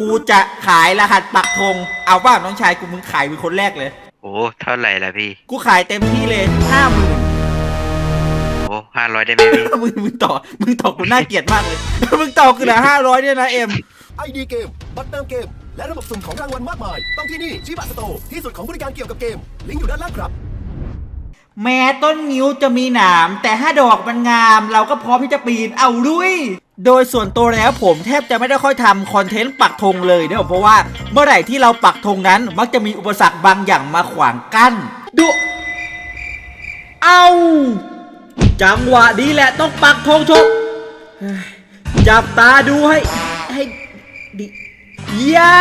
กูจะขายรหัสปักธง เอาว่าน้องชายกูมึงขายเป็นคนแรกเลย โอ้เท่าไหร่ละพี่กูขายเต็มที่เลยห้าหมื่นโอ้ห้าร้อยได้ไหมพี่มึงมึงต่อ มึงต่อกูน่าเกลียดมากเลย มึงต่อกูเหลือห้าร้อยเนี่ยนะเอ็มไอดีเกม บัตรเติมเกม และระบบสุ่มของรางวัลมากมาย ต้องที่นี่ชิบะสโตร์ที่สุดของบริการเกี่ยวกับเกม ลิงก์อยู่ด้านล่างครับ แม้ต้นนิ้วจะมีหนาม แต่ถ้าดอกมันงาม เราก็พร้อมที่จะปีนเอาลุยโดยส่วนตัวแล้วผมแทบจะไม่ได้ค่อยทำคอนเทนต์ปักธงเลยเนะเพราะว่าเมื่อไหร่ที่เราปักธงนั้นมักจะมีอุปสรรคบางอย่างมาขวางกั้นดูเอาจังหวะนี้แหละต้องปักธงชกจับตาดูให้ ให้ดียา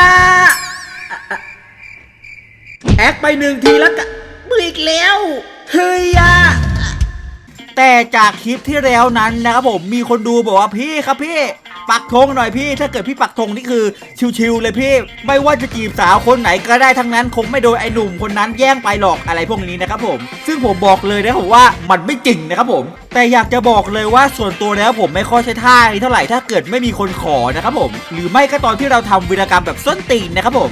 แอคไปหนึ่งทีแล้วก็มืออีกแล้ว เฮ้ยอะแต่จากคลิปที่แล้วนั้นนะครับผมมีคนดูบอกว่าพี่ครับพี่ ปักธงหน่อยพี่ ถ้าเกิดพี่ปักธงนี่คือชิวๆเลยพี่ ไม่ว่าจะจีบสาวคนไหนก็ได้ทั้งนั้น คงไม่โดนไอ้หนุ่มคนนั้นแย่งไปหรอกอะไรพวกนี้นะครับผม ซึ่งผมบอกเลยนะครับผมว่ามันไม่จริงนะครับผม แต่อยากจะบอกเลยว่าส่วนตัวแล้วผมไม่ค่อยใช้ท่านี้เท่าไหร่ถ้าเกิดไม่มีคนขอนะครับผม หรือไม่ก็ตอนที่เราทำวีรกรรมแบบส้นตีนนะครับผม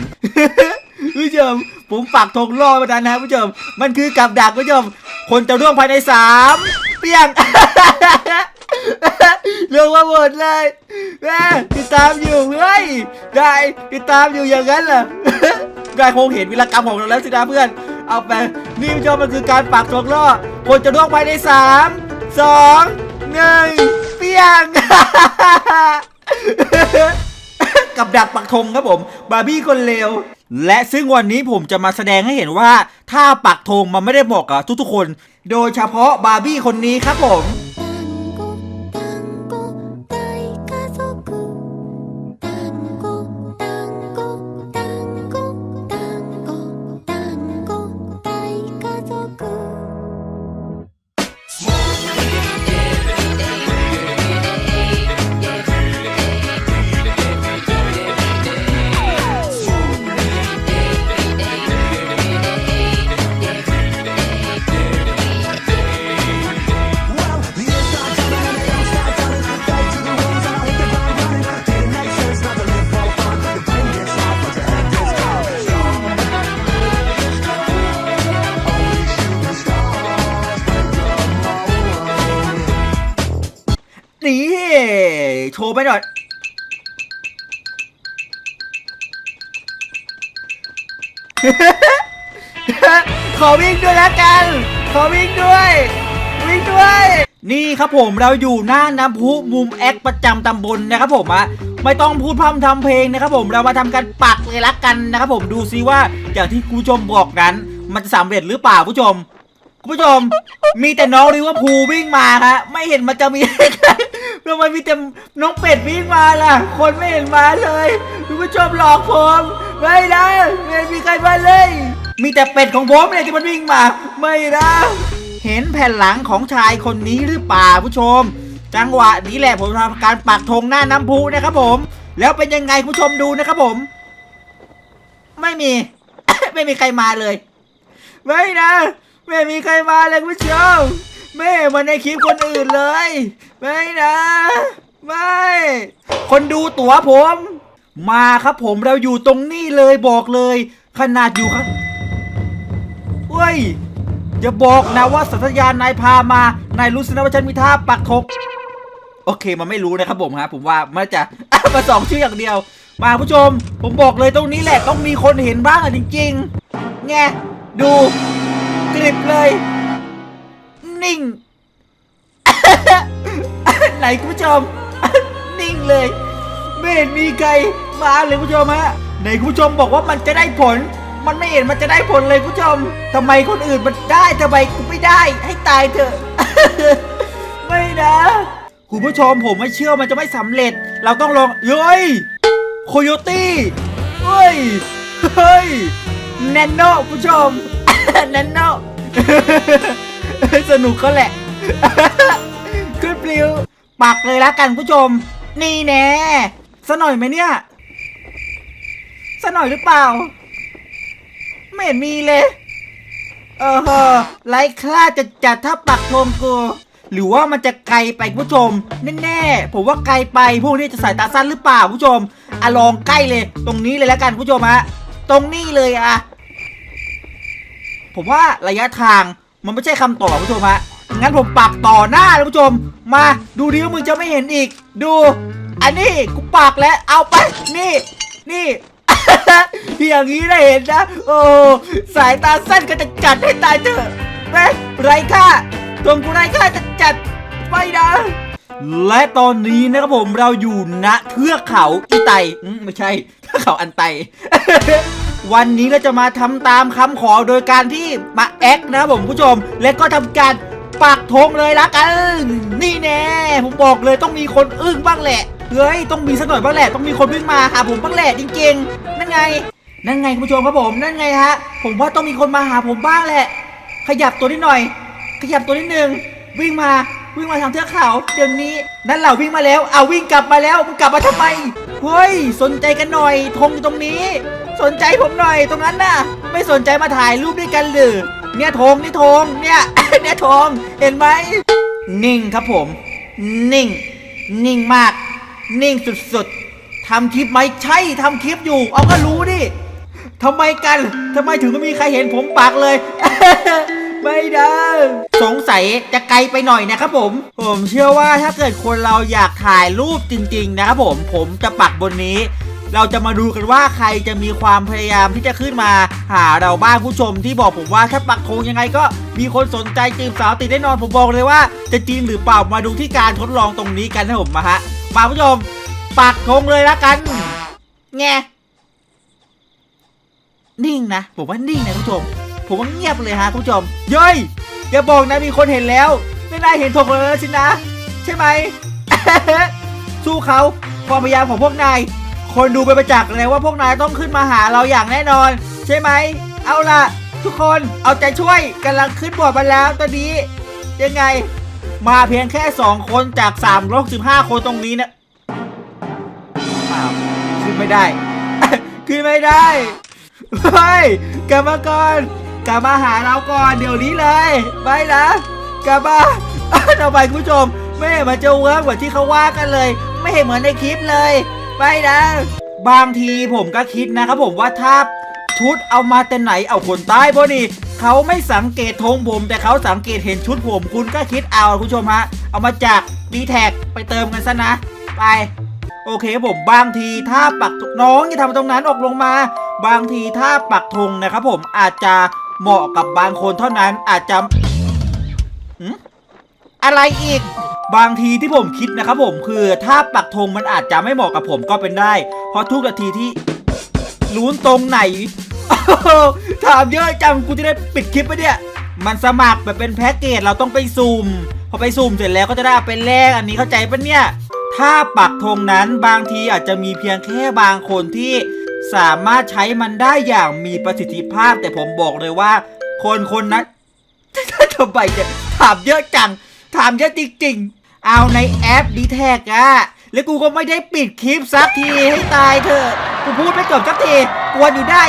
ผู้ชมผมปักธงล่อมาดันนะผู้ชม มันคือกับดักผู้ชม คนจะร่วงภายในสามเปี้ยงเรื่องมาหมดเลยแม่ติดตามอยู่เฮ้ยได้ติดตามอยู่อย่างนั้นเหรอได้คงเห็นวิรกรรมของเราแล้วสินะเพื่อน เอาไปนี่ผู้ชมมันคือการปักธงล่อ คนจะร่วงภายในสามสองหนึ่งเปี้ยงกับดักปักธงครับผม บาร์บี้คนเลว และซึ่งวันนี้ผมจะมาแสดงให้เห็นว่า ถ้าปักธงมันไม่ได้เหมาะกับทุกๆคน โดยเฉพาะบาร์บี้คนนี้ครับผม โชว์ไปหน่อย ขอวิ่งด้วยแล้วกัน ขอวิ่งด้วย วิ่งด้วย นี่ครับผมเราอยู่หน้าน้ำพุมุมแอคประจำตำบลนะครับผมอะไม่ต้องพูดพร่ำทำเพลงนะครับผมเรามาทำกันปักเลยละกันนะครับผมดูซิว่าอย่างที่คุณผู้ชมบอกนั้น มันจะสำเร็จหรือเปล่าผู้ชม คุณผู้ชม มีแต่น้องลิเวอร์พูลวิ่งมาฮะไม่เห็นมันจะมีทำไมมีแต่น้องเป็ดวิ่งมาล่ะ คนไม่เห็นมาเลยคุณผู้ชมหลอกผมไม่นะไม่มีใครมาเลย มีแต่เป็ดของผมเนี่ยที่มันวิ่งมา ไม่นะเห็นแผ่นหลังของชายคนนี้หรือเปล่าผู้ชม จังหวะนี้แหละผมทำการปักธงหน้าน้ำพุนะครับผม แล้วเป็นยังไงผู้ชมดูนะครับผม ไม่มี ไม่มีใครมาเลย ไม่นะ ไม่มีใครมาเลยคุณผู้ชมไม่มาในคลิปคนอื่นเลย ไม่นะ ไม่ คนดูตั๋วผม มาครับผมเราอยู่ตรงนี้เลยบอกเลย ขนาดอยู่ครับเฮ้ยอย่าบอกนะว่าสัตยานนายพามานายรู้สินะว่าฉันมีท่าปักธงโอเคมันไม่รู้นะครับผมฮะผมว่ามันจะมาสองชื่ออย่างเดียว มาผู้ชม ผมบอกเลยตรงนี้แหละต้องมีคนเห็นบ้างอะจริงๆไงดู กริบเลย นิ่ง ไหนคุณผู้ชม นิ่งเลย ไม่เห็นมีใครมาเลยคุณผู้ชมฮะไหนคุณผู้ชมบอกว่ามันจะได้ผล มันไม่เห็นมันจะได้ผลเลยคุณผู้ชมทำไมคนอื่นมันได้ทำไมกูไม่ได้ ให้ตายเถอะ ไม่นะคุณผู้ชมผมไม่เชื่อมันจะไม่สำเร็จ เราต้องลองเฮ้ยโคโยตี้เฮ้ย เฮ้ยแนนโนคุณผู้ชมแนนโน สนุกก็แหละ ขึ้นปลิว ปักเลยละกันผู้ชม นี่แน่สหน่อยไหมเนี่ยสหน่อยหรือเปล่า ไม่เห็นมีเลย เออฮะไรค่าจะจัดถ้าปักธงกู หรือว่ามันจะไกลไปผู้ชม แน่ๆ ผมว่าไกลไปพวกนี้จะสายตาสั้นหรือเปล่าผู้ชมอะลองใกล้เลย ตรงนี้เลยแล้วกันผู้ชมฮะ ตรงนี้เลยอะ ผมว่าระยะทางมันไม่ใช่คำตอบคุณผู้ชมฮะงั้นผมปักต่อหน้าคุณผู้ชม มาดูดิว่ามึงจะไม่เห็นอีก ดู อันนี้กูปักแล้วเอาไปนี่ นี่อย่างนี้ได้เห็นนะ โอ้สายตาสั้นก็จะจัดให้ตายเถอะแม่ไรค่าตรงกูไรค่าจะจัดไปนะและตอนนี้นะครับผมเราอยู่ณเทือกเขาอีไตอืมไม่ใช่เทือกเขาอันไต วันนี้เราจะมาทำตามคำขอโดยการที่มาแอคนะผมผู้ชม และก็ทำการปักธงเลยละกัน นี่แน่ผมบอกเลยต้องมีคนอึ้งบ้างแหละเฮ้ยต้องมีสักหน่อยบ้างแหละต้องมีคนวิ่งมาหาผมบ้างแหละจริงๆ นั่นไง นั่นไงคุณผู้ชมครับผมนั่นไงฮะ ผมว่าต้องมีคนมาหาผมบ้างแหละ ขยับตัวนิดหน่อย ขยับตัวนิดนึงวิ่งมา วิ่งมาทางเทือกเขาเดี๋ยวนี้ นั่นเหล่าวิ่งมาแล้วเอาวิ่งกลับมาแล้วมึงกลับมาทำไมเฮ้ยสนใจกันหน่อยธงอยู่ตรงนี้ สนใจผมหน่อยตรงนั้นน่ะ ไม่สนใจมาถ่ายรูปด้วยกันหรือเนี่ยธงนี่ธงเนี่ย เนี่ยธงเห็นไหมนิ่งครับผม นิ่ง นิ่งมาก นิ่งสุดๆทำคลิปไหมใช่ทำคลิปอยู่ เอาก็รู้ดิทำไมกันทำไมถึงไม่มีใครเห็นผมปากเลย ไม่ได้สงสัยจะไกลไปหน่อยนะครับผม ผมเชื่อว่าถ้าเกิดคนเราอยากถ่ายรูปจริง ๆ นะครับผมผมจะปักบนนี้ เราจะมาดูกันว่าใครจะมีความพยายามที่จะขึ้นมาหาเราบ้างผู้ชมที่บอกผมว่าถ้าปักธงยังไงก็มีคนสนใจจีบสาวติดแน่นอนผมบอกเลยว่า จะจริงหรือเปล่ามาดูที่การทดลองตรงนี้กันนะผมมาฮะมาผู้ชมปักธงเลยละกันแงนิ่งนะผมว่านิ่งนะผู้ชม ผมว่าเงียบเลยฮะคุณผู้ชมเย้ยอย่าบอกนะมีคนเห็นแล้ว ไม่ได้เห็นธงเลยสินะ ใช่ไหม สู้เขาความพยายามของพวกนาย คนดูไปประจักษ์เลยว่าพวกนายต้องขึ้นมาหาเราอย่างแน่นอน ใช่ไหม เอาล่ะ ทุกคนเอาใจช่วยกำลังขึ้นบอร์ดมาแล้วตอนนี้ ยังไง มาเพียงแค่ 2 คนจาก3 6 5คนตรงนี้นะอ้าวขึ้นไม่ได้ ขึ้นไม่ได้เฮ้ยกลับมก่อน กลับมาหาเราก่อนเดี๋ยวนี้เลยไปนะกลับมาทำไมคุณผู้ชม ไม่เห็นมันจะเวิร์กเหมือนที่เขาว่ากันเลย ไม่เห็นเหมือนในคลิปเลยไปนะบางทีผมก็คิดนะครับผมว่าถ้าชุดเอามาแต่ไหนเอาคนใต้พอดีเขาไม่สังเกตธงผม แต่เขาสังเกตเห็นชุดผม คุณก็คิดเอาคุณผู้ชมฮะ เอามาจากดีแท็กไปเติมกันซะนะ ไป โอเคครับผมบางทีถ้าปักน้องอย่าทำตรงนั้นออกลงมา บางทีถ้าปักธงนะครับผมอาจจะ เหมาะกับบางคนเท่านั้นอาจจะอะไรอีก บางทีที่ผมคิดนะครับผมคือถ้าปักธงมันอาจจะไม่เหมาะกับผมก็เป็นได้ เพราะทุกนาทีที่ลุ้นตรงไหนถามเยอะจังกูจะได้ปิดคลิปไปเนี่ย มันสมัครแบบเป็นแพ็กเกจเราต้องไปซูมพอไปซูมเสร็จแล้วก็จะได้เอาไเป็นแลกอันนี้เข้าใจปะเนี่ย ถ้าปักธงนั้นบางทีอาจจะมีเพียงแค่บางคนที่ สามารถใช้มันได้อย่างมีประสิทธิภาพ แต่ผมบอกเลยว่า คนคนนั้นทำไมเนี่ยถามเยอะจัง ถามเยอะจริงๆ เอาในแอปดีแท็กอะแล้วกูก็ไม่ได้ปิดคลิปสักทีให้ตายเถอะกูพูดไม่จบสักทีกวนอยู่ได้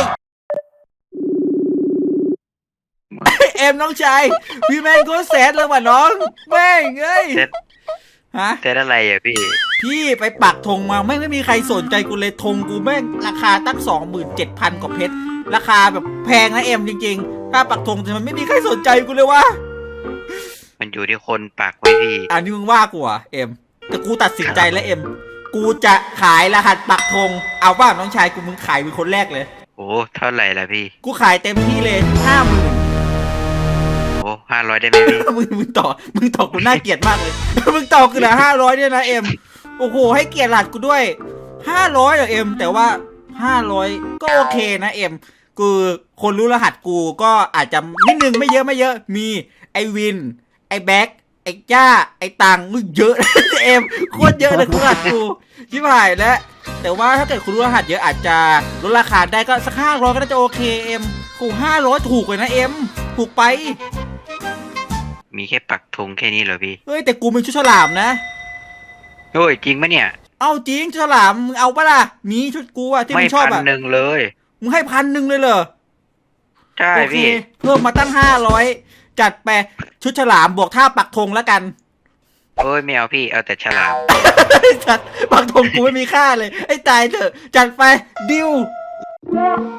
เอ็มน้องชายพี่แม่งโคตรแสนเลยว่ะน้องแม่งเอ้ยเซ็ตฮะ เซ็ตอะไรอะพี่ พี่ไปปักธงมาไม่งไม่มีใครสนใจกูเลยธงกูแม่งราคาตั้งสองหมื่นเจ็ดพันกว่าเพชร ราคาแบบแพงนะเอ็มจริงๆ ถ้าปักธงแต่มันไม่มีใครสนใจกูเลยว่า มันอยู่ที่คนปักไว้พี่อันนี้มึงว่ากูเหรอะเอ็ม แต่กูตัดสินใจแล้วเอ็ม กูจะขายรหัสปักธง เอาว่าน้องชายกูมึงขายเป็นคนแรกเลย โอ้เท่าไหร่ล่ะพี่ กูขายเต็มที่เลยห้าหมื่นโอ้ห้าร้อยได้ไหมพี่ มึงมึงต่อ มึงต่อกูน่าเกลียดมากเลย มึงต่อกูเหลือห้าร้อยเนี่ยนะเอ็ม โอ้โห ให้เกียรติรหัสกูด้วยห้าร้อยเหรอเอ็ม แต่ว่าห้าร้อยก็โอเคนะเอ็มคือคนรู้รหัสกูก็อาจจะนิดนึงไม่เยอะไม่เยอะ มีไอวิน ไอแบ็กไอจ้า ไอตังมึงเยอะ เอ็มโคตรเยอะเลยคุณรหัสกูชิบหายแล้ว แต่ว่าถ้าเกิดคุณรู้รหัสเยอะอาจจะลดราคาได้ก็สักห้าร้อยก็น่าจะโอเคเอ็มกูห้าร้อยถูกเลยนะเอ็มถูกไป มีแค่ปักธงแค่นี้เหรอพี่ เฮ้ยแต่กูเป็นชุดฉลามนะ โอ้ยจริงปะเนี่ย เอาจริงชุดฉลามมึงเอาปะล่ะมีชุดกูอะที่ไม่มึงชอบพันอะหนึ่งเลย มึงให้พันหนึ่งเลยเหรอ ใช่โอเคพี่ เพิ่มมาตั้งห้าร้อยจัดไปชุดฉลามบวกท่าปักธงแล้วกันโอ้ยไม่เอาพี่ เอาแต่ฉลาม ไอ้สัตว์ปักธงกูไม่มีค่าเลย ไอ้ตายเถอะ จัดไปดิว「